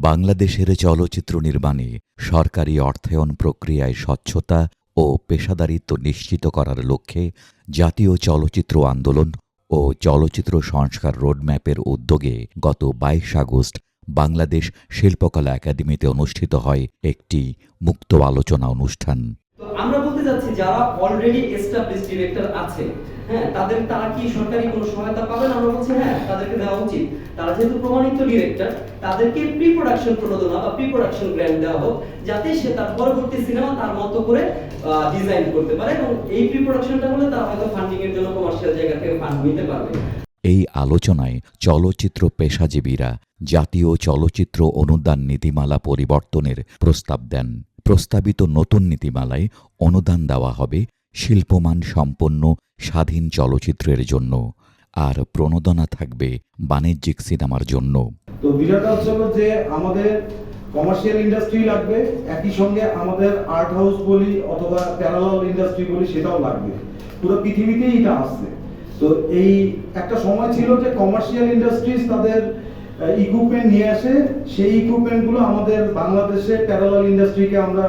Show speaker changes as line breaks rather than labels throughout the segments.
বাংলাদেশের চলচ্চিত্র নির্মাণে সরকারি অর্থায়ন প্রক্রিয়ায় স্বচ্ছতা ও পেশাদারিত্ব নিশ্চিত করার লক্ষ্যে জাতীয় চলচ্চিত্র আন্দোলন ও চলচ্চিত্র সংস্কার রোডম্যাপের উদ্যোগে গত বাইশ আগস্ট বাংলাদেশ শিল্পকলা একাডেমিতে অনুষ্ঠিত হয় একটি মুক্ত আলোচনা অনুষ্ঠান।
আমরা বলতে যাচ্ছি যারা অলরেডি এস্টাবলিশ ডিরেক্টর আছে হ্যাঁ তাদের, তারা কি সরকারি কোনো সহায়তা পাবেন? আমরা বলছি হ্যাঁ তাদেরকে দেওয়া উচিত। তারা যেহেতু প্রমাণিত ডিরেক্টর তাদেরকে প্রি প্রোডাকশন প্রণোদনা বা প্রি প্রোডাকশন গ্র্যান্ট দেওয়া হোক, যাতে সে তার পরবর্তী সিনেমা তার মতো করে ডিজাইন করতে পারে এবং এই প্রি প্রোডাকশনটা হলে তারা হয়তো ফান্ডিং এর জন্য কমার্শিয়াল জায়গা থেকে ফান্ড নিতে পারবে।
এই আলোচনায় চলচ্চিত্র পেশাজীবীরা জাতীয় চলচ্চিত্র অনুদান নীতিমালা পরিবর্তনের প্রস্তাব দেন। প্রস্তাবিত নতুন নীতিমালায় অনুদান দেওয়া হবে শিল্পমান সম্পন্ন স্বাধীন চলচ্চিত্রের জন্য, আর প্রণোদনা থাকবে বাণিজ্যিক সিনেমার জন্য।
তো বিষয়টা হচ্ছে যে আমাদের কমার্শিয়াল ইন্ডাস্ট্রি লাগবে, একই সঙ্গে আমাদের আর্ট হাউস বলি অথবা প্যারালাল ইন্ডাস্ট্রি বলি সেটাও লাগবে। পুরো পৃথিবীতেই এটা আসছে। তো এই একটা সময় ছিল যে কমার্শিয়াল ইন্ডাস্ট্রিজ তাদের ইকুইপমেন্ট নিয়ে আসে। সেই ইকুইপমেন্টগুলো আমাদের বাংলাদেশে প্যারালাল ইন্ডাস্ট্রিকে আমরা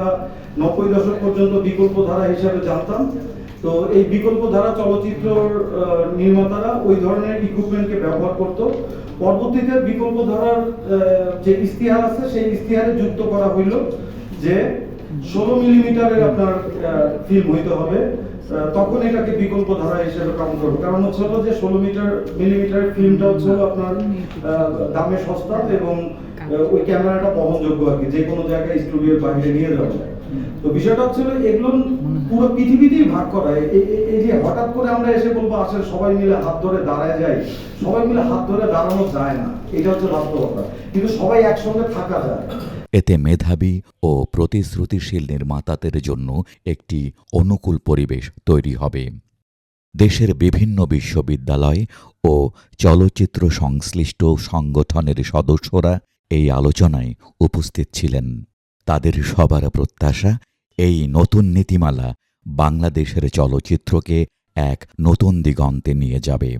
নব্বই দশক পর্যন্ত বিকল্প ধারা হিসাবে জানতাম। তো এই বিকল্প ধারা চলচ্চিত্র নির্মাতারা ওই ধরনের ইকুইপমেন্টকে ব্যবহার করত। পরবর্তীতে বিকল্প ধারার যে ইস্তিহার আছে, সেই ইস্তিহারে যুক্ত করা হইল যে ষোলো মিলিমিটারের আপনার ফিল্ম হইতে হবে। তখন এটাকে বিকল্প ধারা হিসেবে কাউন্ট করব। কারণ হচ্ছে হলো যে ষোলো মিটার, মিলিমিটার ফিল্মটা হচ্ছে আপনার দামে সস্তা এবং ওই ক্যামেরাটা বহনযোগ্য আর কি। যে কোনো জায়গায় স্টুডিওর বাইরে নিয়ে যাওয়া যায়। তো বিষয়টা হচ্ছে এগুলো পুরো পৃথিবীতেই ভাগ করা। এই যে হঠাৎ করে আমরা এসে বলব, আসলে সবাই মিলে হাত ধরে দাঁড়ায় যাই, সবাই মিলে হাত ধরে দাঁড়ানো যায় না। এটা হচ্ছে বাস্তবতা। কিন্তু সবাই একসঙ্গে থাকা যায়।
এতে মেধাবী ও প্রতিশ্রুতিশীল নির্মাতাদের জন্য একটি অনুকূল পরিবেশ তৈরি হবে। দেশের বিভিন্ন বিশ্ববিদ্যালয় ও চলচ্চিত্র সংশ্লিষ্ট সংগঠনের সদস্যরা এই আলোচনায় উপস্থিত ছিলেন। তাদের সবার প্রত্যাশা, এই নতুন নীতিমালা বাংলাদেশের চলচ্চিত্রকে এক নতুন দিগন্তে নিয়ে যাবে।